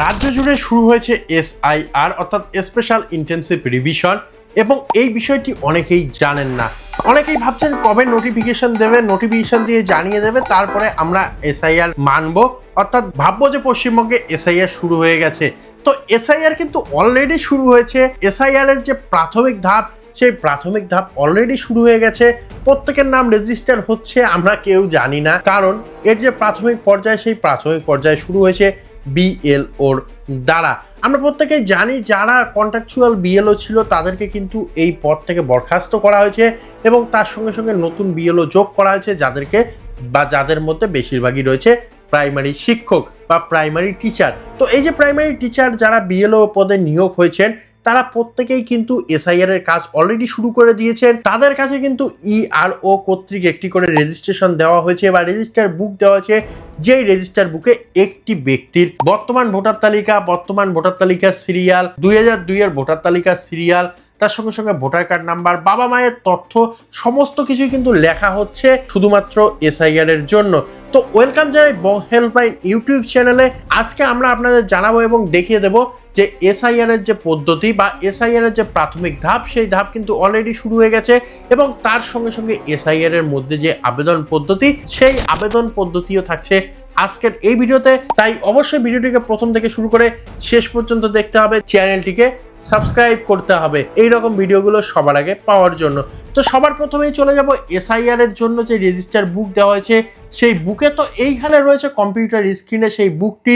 রাজ্য জুড়ে শুরু হয়েছে এসআইআর অর্থাৎ স্পেশাল ইন্টেন্সিভ রিভিশন এবং এই বিষয়টি অনেকেই জানেন না। অনেকেই ভাবছেন কবে নোটিফিকেশন দেবে নোটিফিকেশন দিয়ে জানিয়ে দেবে, তারপরে আমরা এসআইআর মানব, অর্থাৎ ভাববো যে পশ্চিমবঙ্গে এসআইআর শুরু হয়ে গেছে। তো এসআইআর কিন্তু অলরেডি শুরু হয়েছে। এসআইআর এর যে প্রাথমিক ধাপ, সেই প্রাথমিক ধাপ অলরেডি শুরু হয়ে গেছে। প্রত্যেকের নাম রেজিস্টার হচ্ছে, আমরা কেউ জানি না। কারণ এর যে প্রাথমিক পর্যায়ে, সেই প্রাথমিক পর্যায়ে শুরু হয়েছে। বিএলওর দ্বারা। আমরা প্রত্যেকেই জানি যারা কন্ট্রাকচুয়াল বিএলও ছিল, তাদেরকে কিন্তু এই পদ থেকে বরখাস্ত করা হয়েছে এবং তার সঙ্গে সঙ্গে নতুন বিএলও যোগ করা হয়েছে, যাদেরকে বা যাদের মধ্যে বেশিরভাগই রয়েছে প্রাইমারি শিক্ষক বা প্রাইমারি টিচার তো এই যে প্রাইমারি টিচার যারা বিএলও পদে নিয়োগ হয়েছেন তারা প্রত্যেকেই কিন্তু এসআইআর এর কাজ অলরেডি শুরু করে দিয়েছেন। তাদের কাছে কিন্তু ইআরও কর্তৃক একটি করে রেজিস্ট্রেশন দেওয়া হয়েছে বা রেজিস্টার বুক দেওয়া হয়েছে। যেই রেজিস্টার বুকে একটি ব্যক্তির বর্তমান ভোটার তালিকা, বর্তমান ভোটার তালিকা সিরিয়াল দুই দুইয়ের ভোটার তালিকা সিরিয়াল তার সঙ্গে সঙ্গে ভোটার কার্ড নাম্বার, বাবা মায়ের তথ্য, সমস্ত কিছুই কিন্তু লেখা হচ্ছে শুধুমাত্র এসআইআর এর জন্য। তো ওয়েলকাম জানাই হেল্পলাইন ইউটিউব চ্যানেলে। আজকে আমরা আপনাদের জানাব এবং দেখিয়ে দেবো যে এসআইআর এর যে পদ্ধতি বা এসআইআর এর যে প্রাথমিক ধাপ, সেই ধাপ কিন্তু অলরেডি শুরু হয়ে গেছে এবং তার সঙ্গে সঙ্গে এসআইআর এর মধ্যে যে আবেদন পদ্ধতি, সেই আবেদন পদ্ধতিও থাকছে আজকের এই ভিডিওতে। তাই অবশ্যই ভিডিওটিকে প্রথম থেকে শুরু করে শেষ পর্যন্ত দেখতে হবে। চ্যানেলটিকে সাবস্ক্রাইব করতে হবে। এই রকম ভিডিওগুলো সবার আগে পাওয়ার জন্য। তো সবার প্রথমেই চলে যাব এসআইআর এর জন্য যে রেজিস্টার বুক দেওয়া হয়েছে। সেই বুকে তো এইখানে রয়েছে কম্পিউটার স্ক্রিনে সেই বুকটি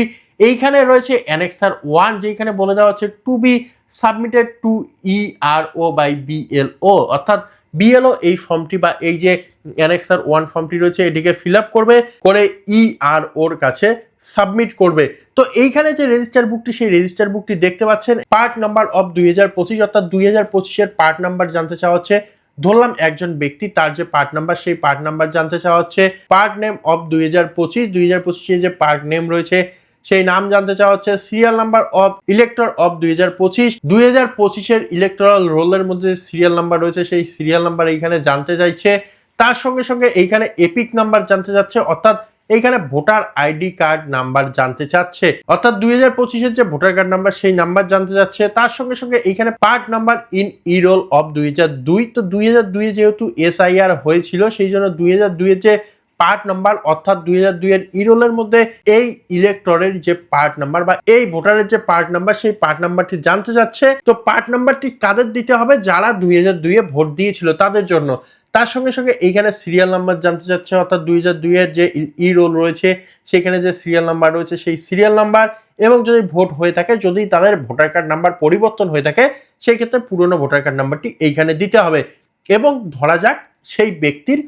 এইখানে রয়েছে অ্যানেক্সার ওয়ান যেখানে বলে দেওয়া হচ্ছে to be submitted to ERO by BLO অর্থাৎ বিএলও এই ফর্মটি বা এই যে অ্যানেক্সার ওয়ান ফর্মটি রয়েছে, এটিকে ফিল আপ করবে, করে ই আর ওর কাছে সাবমিট করবে। তো এইখানে যে রেজিস্টার বুকটি সেই রেজিস্টার বুকটি দেখতে পাচ্ছেন পার্ট নাম্বার অফ দুই হাজার পঁচিশ, অর্থাৎ দুই হাজার পঁচিশের পার্ট নাম্বার জানতে চাওয়া হচ্ছে। ধরলাম একজন ব্যক্তি, তার যে পার্ট নাম্বার সেই পার্ট নাম্বার জানতে চাওয়া হচ্ছে। পার্ট নেম অফ দুই হাজার পঁচিশ, দুই হাজার পঁচিশে যে পার্ট নেম রয়েছে, সেই নাম জানতে চাওয়া হচ্ছে। Serial number of elector of দুই হাজার পঁচিশ, দুই হাজার পঁচিশের ইলেকট্রাল রোলের মধ্যে সিরিয়াল নাম্বার রয়েছে, সেই সিরিয়াল নাম্বার এইখানে জানতে চাইছে। তার সঙ্গে সঙ্গে এইখানে এপিক নাম্বার জানতে চাচ্ছে, অর্থাৎ এইখানে ভোটার আইডি কার্ড নাম্বার জানতে চাচ্ছে। অর্থাৎ দুই হাজার পঁচিশের যে ভোটার কার্ড নাম্বার, সেই নাম্বার জানতে চাচ্ছে। তার সঙ্গে সঙ্গে এইখানে part number in e roll of দুই হাজার দুই। তো দুই হাজার দুইয়ে যেহেতু এসআইআর হয়েছিল, সেই জন্য দুই হাজার দুইয়ের যে পার্ট নাম্বার, অর্থাৎ দুই হাজার দুইয়ের ইরোলের মধ্যে এই ইলেকটরের যে পার্ট নাম্বার বা এই ভোটারের যে পার্ট নাম্বার, সেই পার্ট নাম্বারটি জানতে চাচ্ছে। তো পার্ট নাম্বারটি কাদের দিতে হবে? যারা দুই হাজার দুইয়ে ভোট দিয়েছিল তাদের জন্য। তার সঙ্গে সঙ্গে এইখানে সিরিয়াল নাম্বার জানতে চাচ্ছে, অর্থাৎ দুই হাজার দুইয়ের যে ই রোল রয়েছে, সেখানে যে সিরিয়াল নাম্বার রয়েছে, সেই সিরিয়াল নাম্বার এবং যদি ভোট হয়ে থাকে, যদি তাদের ভোটার কার্ড নাম্বার পরিবর্তন হয়ে থাকে, সেই ক্ষেত্রে পুরনো ভোটার কার্ড নাম্বারটি এইখানে দিতে হবে। এবং ধরা যাক, সেই ব্যক্তির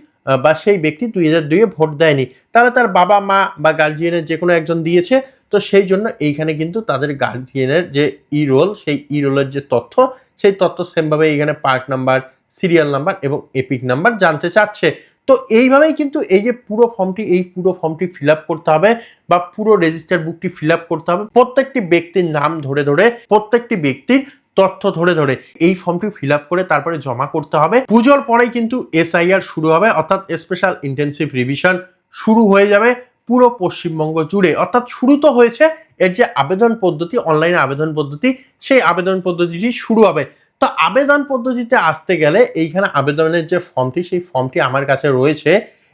বা সেই ব্যক্তি দুই হাজার দুইয়ে ভোট দেয়নি। তাহলে তার বাবা, মা বা গার্জিয়ানের যে কোনো একজন দিয়েছে, তো সেই জন্য এইখানে কিন্তু তাদের গার্জিয়ানের যে ই রোল সেই ই রোলের যে তথ্য, সেই তথ্য সেমভাবে এইখানে পার্ট নাম্বার সিরিয়াল নাম্বার এবং এপিক নাম্বার জানতে চাচ্ছে। তো এইভাবেই কিন্তু এই যে পুরো ফর্মটি, এই পুরো ফর্মটি ফিল করতে হবে বা পুরো রেজিস্টার বুকটি ফিল করতে হবে প্রত্যেকটি ব্যক্তির নাম ধরে ধরে, প্রত্যেকটি ব্যক্তির তথ্য ধরে ধরে। এই ফর্মটি ফিল করে তারপরে জমা করতে হবে। পুজোর পরেই কিন্তু এসআইআর শুরু হবে, অর্থাৎ স্পেশাল ইন্টেন্সিভ রিভিশন শুরু হয়ে যাবে পুরো পশ্চিমবঙ্গ জুড়ে। অর্থাৎ শুরু তো হয়েছে, এর যে আবেদন পদ্ধতি, অনলাইনে আবেদন পদ্ধতি, সেই আবেদন পদ্ধতিটি শুরু হবে। তো আবেদন পদ্ধতিতে আসতে গেলে এইখানে আবেদনের যে ফর্মটি, সেই ফর্মটি আমার কাছে রয়েছে।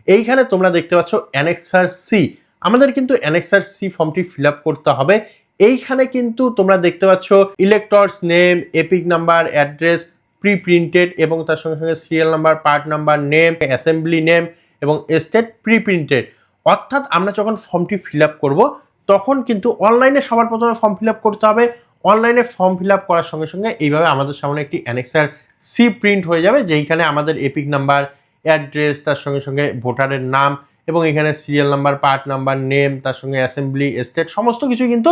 এইখানে তোমরা দেখতে পাচ্ছ অ্যানেক্সার সি আমাদের কিন্তু অ্যানেক্সার সি ফর্মটি ফিল করতে হবে। এইখানে কিন্তু তোমরা দেখতে পাচ্ছ electors name EPIC number address pre printed এবং তার সঙ্গে সঙ্গে serial number part number name assembly name এবং স্টেট প্রি প্রিন্টেড অর্থাৎ আমরা যখন ফর্মটি ফিল আপ করব, তখন কিন্তু অনলাইনে সবার প্রথমে ফর্ম ফিল করতে হবে। অনলাইনে ফর্ম ফিল আপ করার সঙ্গে সঙ্গে এইভাবে আমাদের সামনে একটি অ্যানেক্সার সি প্রিন্ট হয়ে যাবে, যেইখানে আমাদের এপিক নাম্বার অ্যাড্রেস তার সঙ্গে সঙ্গে ভোটারের নাম এবং এখানে serial number part number name তার সঙ্গে অ্যাসেম্বলি স্টেট সমস্ত কিছু কিন্তু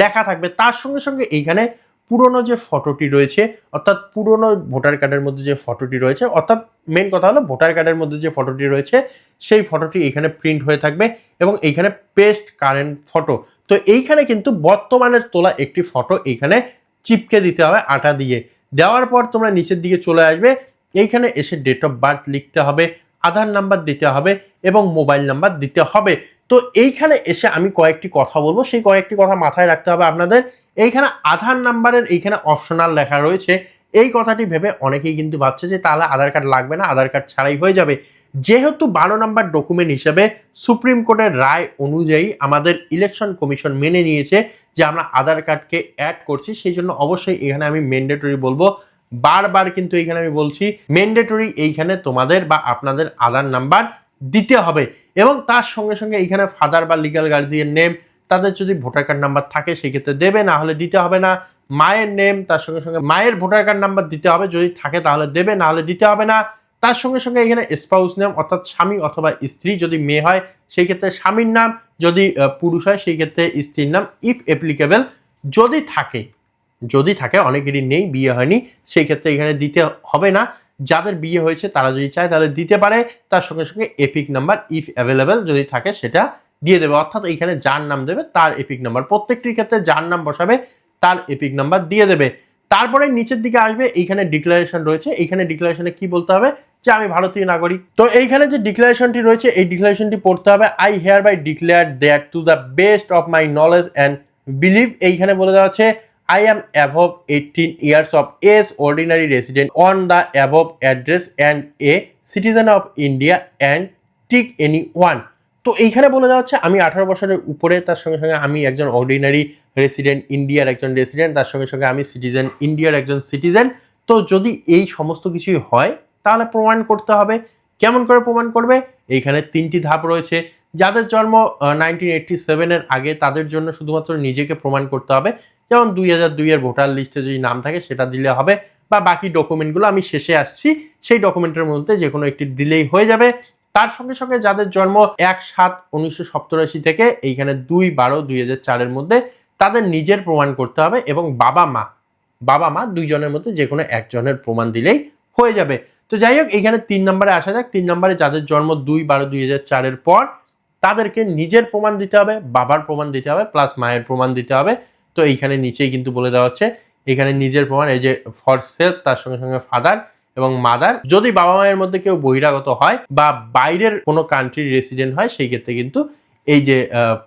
লেখা থাকবে। তার সঙ্গে সঙ্গে এইখানে পুরনো যে ফটোটি রয়েছে, অর্থাৎ পুরনো ভোটার কার্ডের মধ্যে যে ফটোটি রয়েছে, অর্থাৎ মেন কথা হলো ভোটার কার্ডের মধ্যে যে ফটোটি রয়েছে, সেই ফটোটি এখানে প্রিন্ট হয়ে থাকবে এবং এইখানে পেস্ট কারেন্ট ফটো তো এইখানে কিন্তু বর্তমানের তোলা একটি ফটো এইখানে চিপকে দিতে হবে, আটা দিয়ে। দেওয়ার পর তোমরা নিচের দিকে চলে আসবে, এইখানে এসে ডেট অফ বার্থ লিখতে হবে, আধার নাম্বার দিতে হবে এবং মোবাইল নাম্বার দিতে হবে। তো এইখানে এসে আমি কয়েকটি কথা বলব, সেই কয়েকটি কথা মাথায় রাখতে হবে আপনাদের। এইখানে আধার নাম্বারের এইখানে অপশনাল লেখা রয়েছে। এই কথাটি ভেবে অনেকেই কিন্তু ভাবছে যে তাহলে আধার কার্ড লাগবে না, আধার কার্ড ছাড়াই হয়ে যাবে। যেহেতু বারো নম্বর ডকুমেন্ট হিসেবে সুপ্রিম কোর্টের রায় অনুযায়ী আমাদের ইলেকশন কমিশন মেনে নিয়েছে যে আমরা আধার কার্ডকে অ্যাড করছি, সেই জন্য অবশ্যই এখানে আমি ম্যান্ডেটরি বলব। বারবার কিন্তু এখানে আমি বলছি ম্যান্ডেটরি এইখানে তোমাদের বা আপনাদের আধার নাম্বার দিতে হবে। এবং তার সঙ্গে সঙ্গে এইখানে ফাদার বা লিগাল গার্জিয়ান নেম তাদের যদি ভোটার কার্ড নাম্বার থাকে সেক্ষেত্রে দেবে, না হলে দিতে হবে না। মায়ের নেম তার সঙ্গে সঙ্গে মায়ের ভোটার কার্ড নাম্বার দিতে হবে, যদি থাকে তাহলে দেবে, না হলে দিতে হবে না। তার সঙ্গে সঙ্গে এখানে স্পাউস নেম অর্থাৎ স্বামী অথবা স্ত্রী যদি মেয়ে হয়, সেই ক্ষেত্রে স্বামীর নাম, যদি পুরুষ হয়, সেই ক্ষেত্রে স্ত্রীর নাম ইফ অ্যাপ্লিকেবল যদি থাকে। যদি থাকে, অনেকেরই নেই, বিয়ে হয়নি, সেই ক্ষেত্রে এখানে দিতে হবে না। যাদের বিয়ে হয়েছে, তারা যদি চায় তাহলে দিতে পারে। তার সঙ্গে সঙ্গে এপিক নাম্বার ইফ অ্যাভেলেবেল যদি থাকে, সেটা দিয়ে দেবে। অর্থাৎ এইখানে যার নাম দেবে তার এপিক নাম্বার প্রত্যেকটির ক্ষেত্রে যার নাম বসাবে তার এপিক নাম্বার দিয়ে দেবে। তারপরে নিচের দিকে আসবে এইখানে ডিক্লারেশন রয়েছে। এইখানে ডিক্লারেশনে কি বলতে হবে? যে আমি ভারতীয় নাগরিক। তো এইখানে যে ডিক্লারেশনটি রয়েছে এই ডিক্লারেশনটি পড়তে হবে I hereby declare that to the best of my knowledge and belief এইখানে বলে দেওয়া হচ্ছে I am above 18 years of age, ordinary resident on the above address and a citizen of India and tick any one. তো এইখানে বলে দেওয়া হচ্ছে আমি আঠারো বছরের উপরে, তার সঙ্গে সঙ্গে আমি একজন অর্ডিনারি রেসিডেন্ট ইন্ডিয়ার একজন রেসিডেন্ট তার সঙ্গে সঙ্গে আমি সিটিজেন ইন্ডিয়ার একজন সিটিজেন তো যদি এই সমস্ত কিছুই হয়, তাহলে প্রমাণ করতে হবে। কেমন করে প্রমাণ করবে? এইখানে তিনটি ধাপ রয়েছে। যাদের জন্ম নাইনটিন এইটটি সেভেনের আগে, তাদের জন্য শুধুমাত্র নিজেকে প্রমাণ করতে হবে। যেমন দুই হাজার দুইয়ের ভোটার লিস্টে যদি নাম থাকে, সেটা দিলে হবে। বা বাকি ডকুমেন্টগুলো আমি শেষে আসছি, সেই ডকুমেন্টের মধ্যে যে কোনো একটি দিলেই হয়ে যাবে। তার সঙ্গে সঙ্গে যাদের জন্ম এক সাত উনিশশো সপ্তরাশি থেকে এইখানে দুই বারো দুই হাজার চারের মধ্যে তাদের নিজের প্রমাণ করতে হবে এবং বাবা মা বাবা মা দুইজনের মধ্যে যে কোনো একজনের প্রমাণ দিলেই হয়ে যাবে। তো যাই হোক, এইখানে তিন নম্বরে আসা যাক। তিন নম্বরে যাদের জন্ম দুই বারো দুই হাজার চারের পর তাদেরকে নিজের প্রমাণ দিতে হবে, বাবার প্রমাণ দিতে হবে প্লাস মায়ের প্রমাণ দিতে হবে। তো এইখানে নিচেই কিন্তু বলে দেওয়া হচ্ছে, এখানে নিজের প্রমাণ, এই যে ফর সেলফ তার সঙ্গে সঙ্গে ফাদার এবং মাদার যদি বাবা মায়ের মধ্যে কেউ বহিরাগত হয় বা বাইরের কোনো কান্ট্রির রেসিডেন্ট হয়, সেই ক্ষেত্রে কিন্তু এই যে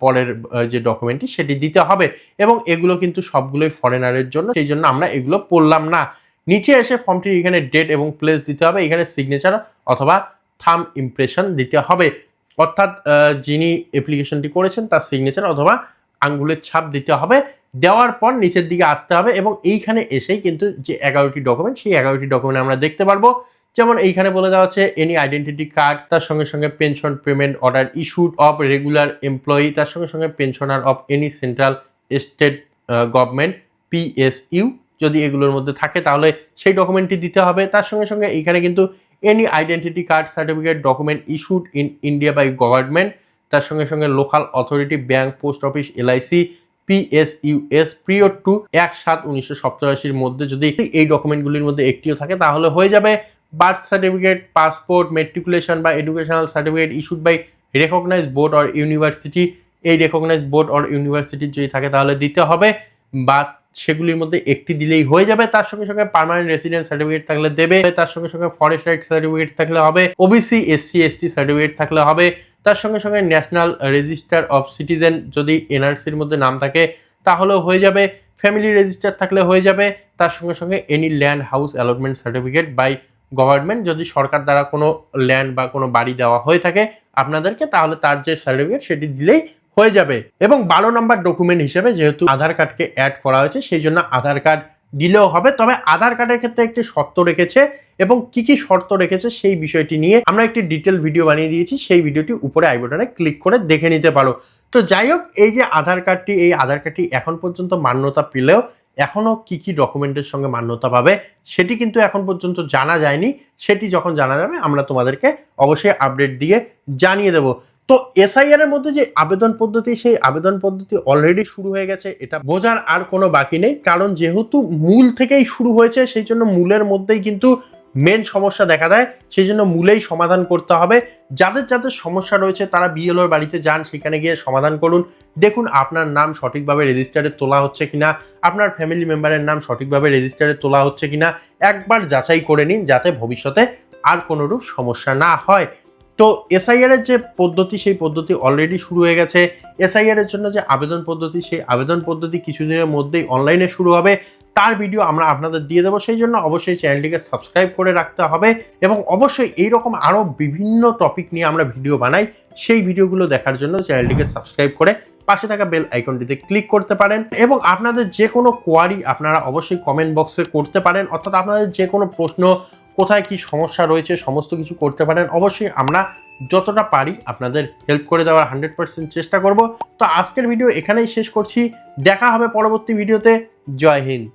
পরের যে ডকুমেন্টটি সেটি দিতে হবে। এবং এগুলো কিন্তু সবগুলোই ফরেনারের জন্য, সেই জন্য আমরা এগুলো পড়লাম না। নিচে এসে ফর্মটির এখানে ডেট এবং প্লেস দিতে হবে, এখানে সিগনেচার অথবা থাম ইমপ্রেশন দিতে হবে। অর্থাৎ যিনি অ্যাপ্লিকেশনটি করেছেন, তার সিগনেচার অথবা আঙ্গুলের ছাপ দিতে হবে, দেওয়ার পর নিচের দিকে আসতে হবে এবং এইখানে এসেই কিন্তু যে এগারোটি ডকুমেন্ট সেই এগারোটি ডকুমেন্ট আমরা দেখতে পারব। যেমন এইখানে বলে দেওয়া হচ্ছে এনি আইডেন্টিটি কার্ড তার সঙ্গে সঙ্গে pension payment order issued of regular employee তার সঙ্গে সঙ্গে pensioner of any central state government PSU যদি এগুলোর মধ্যে থাকে তাহলে সেই ডকুমেন্টটি দিতে হবে। তার সঙ্গে সঙ্গে এইখানে কিন্তু any identity card certificate document issued in India by government তার সঙ্গে সঙ্গে local authority, bank, post office, LIC, PSUs, period to এক সাত উনিশশো সপ্তাশির মধ্যে যদি এই ডকুমেন্টগুলির মধ্যে একটিও থাকে, তাহলে হয়ে যাবে বার্থ সার্টিফিকেট, পাসপোর্ট, মেট্রিকুলেশন বা educational certificate issued by recognise board or university. এই রেকগনাইজ বোর্ড অর ইউনিভার্সিটির যদি থাকে, তাহলে দিতে হবে বা সেগুলির মধ্যে একটি দিলেই হয়ে যাবে। তার সঙ্গে সঙ্গে পার্মানেন্ট রেসিডেন্ট সার্টিফিকেট থাকলে দেবে, তার সঙ্গে সঙ্গে ফরেস্ট রাইট সার্টিফিকেট থাকলে হবে ওবিসি এসসি এসটি সার্টিফিকেট থাকলে হবে। তার সঙ্গে সঙ্গে ন্যাশনাল রেজিস্টার অফ সিটিজেন যদি এনআরসির মধ্যে নাম থাকে, তাহলেও হয়ে যাবে। ফ্যামিলি রেজিস্টার থাকলে হয়ে যাবে। তার সঙ্গে সঙ্গে any land house allotment certificate by government যদি সরকার দ্বারা কোনো ল্যান্ড বা কোনো বাড়ি দেওয়া হয়ে থাকে আপনাদেরকে, তাহলে তার যে সার্টিফিকেট সেটি দিলেই হয়ে যাবে। এবং বারো নম্বর ডকুমেন্ট হিসেবে যেহেতু আধার কার্ডকে অ্যাড করা হয়েছে, সেই জন্য আধার কার্ড দিলেও হবে। তবে আধার কার্ডের ক্ষেত্রে একটি শর্ত রেখেছে এবং কি কি শর্ত রেখেছে সেই বিষয়টি নিয়ে আমরা একটি ডিটেল ভিডিও বানিয়ে দিয়েছি। সেই ভিডিওটি উপরে আই বাটনে ক্লিক করে দেখে নিতে পারো। তো যাই হোক, এই যে আধার কার্ডটি, এই আধার কার্ডটি এখন পর্যন্ত মান্যতা পেলেও এখনও কি কি ডকুমেন্টের সঙ্গে মান্যতা পাবে সেটি কিন্তু এখন পর্যন্ত জানা যায়নি। সেটি যখন জানা যাবে, আমরা তোমাদেরকে অবশ্যই আপডেট দিয়ে জানিয়ে দেবো। তো এসআইআর এর মধ্যে যে আবেদন পদ্ধতি, সেই আবেদন পদ্ধতি অলরেডি শুরু হয়ে গেছে, এটা বোঝার আর কোনো বাকি নেই। কারণ যেহেতু মূল থেকেই শুরু হয়েছে, সেই জন্য মূলের মধ্যেই কিন্তু মেন সমস্যা দেখা দেয়। সেই জন্য মূলেই সমাধান করতে হবে। যাদের যাদের সমস্যা রয়েছে, তারা বিএলওর বাড়িতে যান, সেখানে গিয়ে সমাধান করুন। দেখুন আপনার নাম সঠিকভাবে রেজিস্টারে তোলা হচ্ছে কিনা, আপনার ফ্যামিলি মেম্বারের নাম সঠিকভাবে রেজিস্টারে তোলা হচ্ছে কিনা, একবার যাচাই করে নিন, যাতে ভবিষ্যতে আর কোনোরূপ সমস্যা না হয়। তো এসআইআর এর যে পদ্ধতি, সেই পদ্ধতি অলরেডি শুরু হয়ে গেছে। এসআইআর এর জন্য যে আবেদন পদ্ধতি, সেই আবেদন পদ্ধতি কিছুদিনের মধ্যেই অনলাইনে শুরু হবে। তার ভিডিও আমরা আপনাদের দিয়ে দেবো। সেই জন্য অবশ্যই চ্যানেলটিকে সাবস্ক্রাইব করে রাখতে হবে এবং অবশ্যই এইরকম আরও বিভিন্ন টপিক নিয়ে আমরা ভিডিও বানাই। সেই ভিডিওগুলো দেখার জন্য চ্যানেলটিকে সাবস্ক্রাইব করে পাশে থাকা বেল আইকনটিতে ক্লিক করতে পারেন এবং আপনাদের যে কোনো কোয়ারি আপনারা অবশ্যই কমেন্ট বক্সে করতে পারেন। অর্থাৎ আপনাদের যে কোনো প্রশ্ন কোথায় কি সমস্যা রয়েছে, সমস্ত কিছু করতে পারেন। অবশ্যই আমরা যতটা পারি আপনাদের হেল্প করে দেওয়ার হান্ড্রেড পার্সেন্ট চেষ্টা করব। তো আজকের ভিডিও এখানেই শেষ করছি। দেখা হবে পরবর্তী ভিডিওতে জয় হিন্দ।